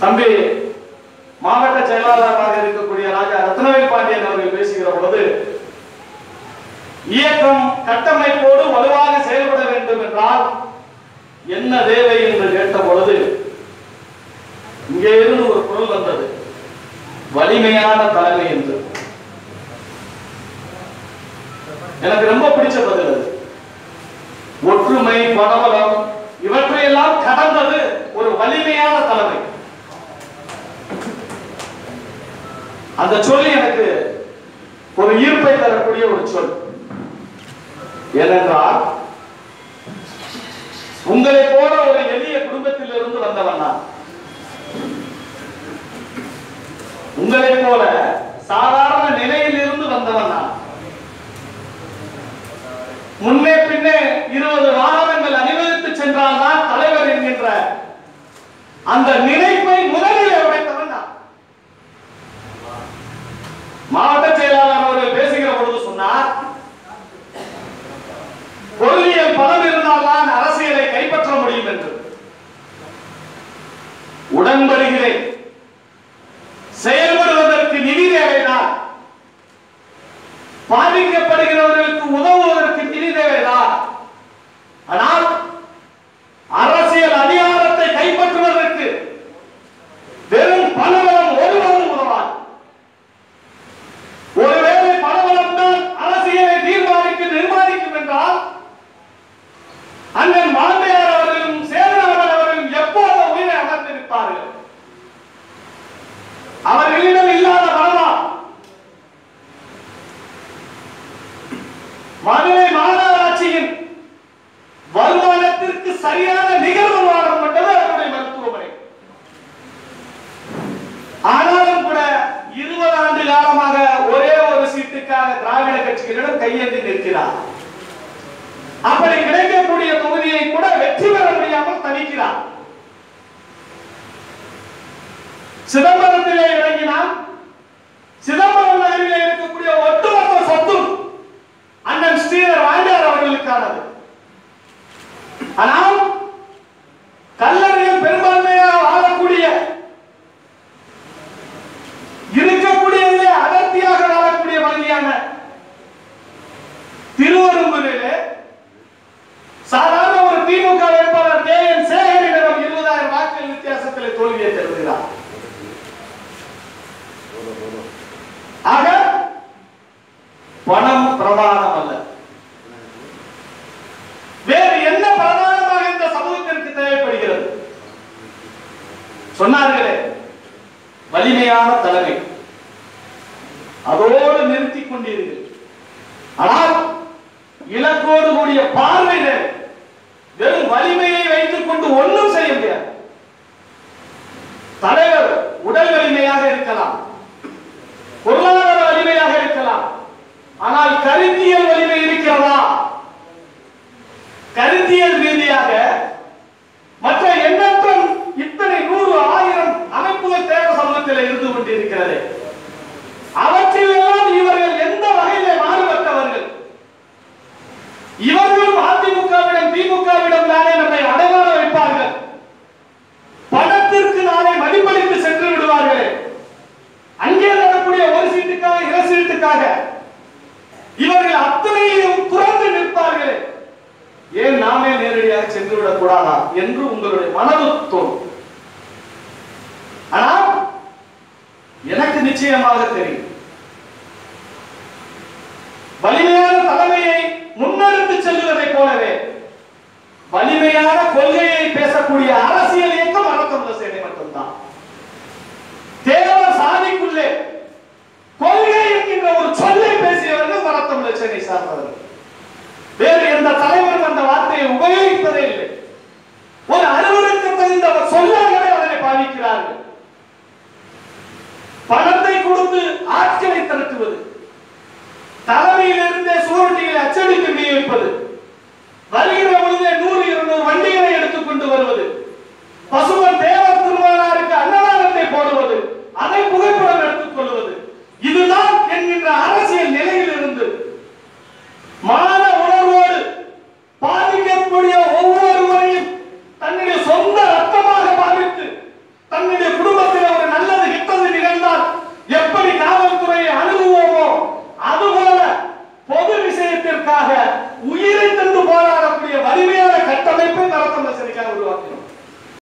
தம்பி மாவட்ட செயலாளராக இருக்கக்கூடிய ராஜா ரத்னவேல் பாண்டியன் அவர்கள் பேசுகிற பொழுது இயக்கம் கட்டமைப்போடு வலுவாக செயல்பட வேண்டும் என்றால் என்ன தேவை என்று கேட்ட பொழுது இங்கே இருந்து ஒரு குரல் வந்தது. வலிமையான தலைமை என்று. எனக்கு ரொம்ப பிடிச்ச பதில் அது. ஒற்றுமை பணபலம் இவற்றையெல்லாம் கடந்தது ஒரு வலிமையான தலைமை அந்த சொல் எனக்கு ஒரு ஈர்ப்பை தரக்கூடிய ஒரு சொல். ஏனென்றால் உங்களை போல ஒரு எளிய குடும்பத்திலிருந்து வந்தவன் நான். உங்களை போல சாதாரண நிலையில் இருந்து வந்தவன் நான். முன்னே பின்னே இருபது வாகனங்கள் அனுபவித்து சென்றால்தான் தலைவர் என்கின்ற அந்த நினைப்பை மாவட்ட செயலாளர் அவர்கள் பேசுகிற பொழுது சொன்னார் பொருளியல் பலம் இருந்தால்தான் அரசியலை கைப்பற்ற முடியும் என்று. உடன்படுகிறேன் மதுரை மாநகராட்சியின் வருமானத்திற்கு சரியான நிகழ்வு வருமானம் கொண்டது அவருடைய மருத்துவமனை. ஆனாலும் கூட இருபது ஆண்டு காலமாக ஒரே ஒரு சீட்டுக்காக திராவிட கட்சிகளிடம் கையெழுந்து நிற்கிறார். அப்படி கிடைக்கக்கூடிய தொகுதியை கூட வெற்றி பெற முடியாமல் தணிக்கிறார். சிதம்பரத்திலே இறங்கினால் சிதம்பரம் ஆக பணம் பிரதானம் அல்ல வேறு என்ன பிரதானமாக இந்த சமூகத்திற்கு தேவைப்படுகிறது? சொன்னார்களே வலிமையான தலைமை. அதோடு நிறுத்திக் கொண்டீர்கள். ஆனால் இலக்கோடு கூடிய பார்வையில வெறும் வலிமையை வைத்துக் கொண்டு ஒன்றும் செய்ய முடியாது. தலைவர் உடல் வலிமையாக இருக்கலாம் பொருளாதார வலிமையாக இருக்கலாம் ஆனால் கருத்தியல் வலிமை இருக்கிறதா? கருத்தியல் ரீதியாக நாமே நேரடியாக சென்று கூடாதா என்று உங்களுடைய மனது தோணும் ஆனால் எனக்கு நிச்சயமாக தெரியும். வலிமையான தலைமையை முன்னெடுத்து செல்வதை போலவே வலிமையான கொள்கையை பேசக்கூடிய அரசியல் இயக்கம் அறத்தமிழ சேவை மட்டும்தான். நடத்துவது திரட்டுவது தலைமையிலிருந்தே சுவரொட்டிகளை அச்சடித்து விநியோகிப்பது வருகிற பொழுதே நூறு இருநூறு வண்டிகளை எடுத்துக்கொண்டு வருவது. பசுவன்